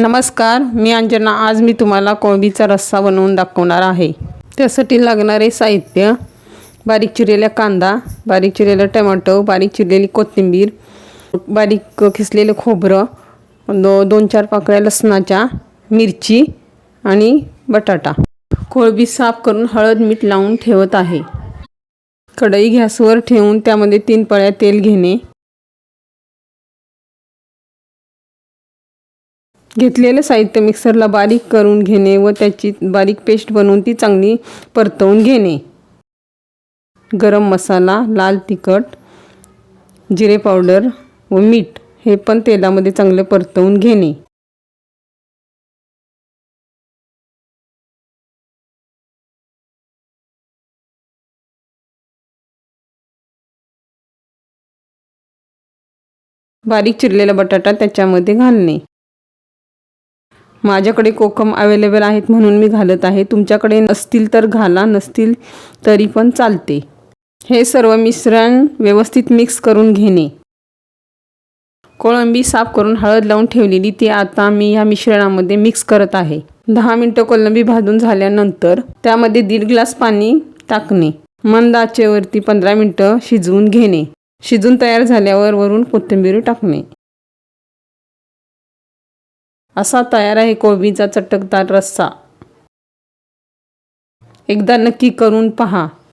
नमस्कार मी अंजना. आज मी तुम्हाला कोबीचा रस्सा बनवून दाखवणार आहे. त्यासाठी लागणारे साहित्य बारीक चिरलेला कांदा बारीक चिरलेलं टमॅटो बारीक चिरलेली कोथिंबीर बारीक खिसलेलं खोबरं दो दोन चार पाकळ्या लसणाच्या मिरची आणि बटाटा. कोळबी साफ करून हळद मीठ लावून ठेवत आहे. कढई गॅसवर ठेवून त्यामध्ये तीन पळ्या तेल घेणे. घेतलेलं साहित्य मिक्सरला बारीक करून घेणे व त्याची बारीक पेस्ट बनवून ती चांगली परतवून घेणे. गरम मसाला लाल तिखट जिरे पावडर व मीठ हे पण तेलामध्ये चांगले परतवून घेणे. बारीक चिरलेला बटाटा त्याच्यामध्ये घालणे. माझ्याकडे कोकम अवेलेबल आहेत म्हणून मी घालत आहे. तुमच्याकडे नसतील तर घाला नसतील तरी पण चालते. हे सर्व मिश्रण व्यवस्थित मिक्स करून घेणे. कोळंबी साफ करून हळद लावून ठेवलेली ती आता मी या मिश्रणामध्ये मिक्स करत आहे. दहा मिनटं कोळंबी भाजून झाल्यानंतर त्यामध्ये दीड ग्लास पाणी टाकणे. मंद आचेवरती पंधरा मिनटं शिजवून घेणे. शिजून तयार झाल्यावर वरून कोथिंबीर टाकणे. असा तयार आहे कोबीचा चटकदार रस्सा. एकदा नक्की करून पहा.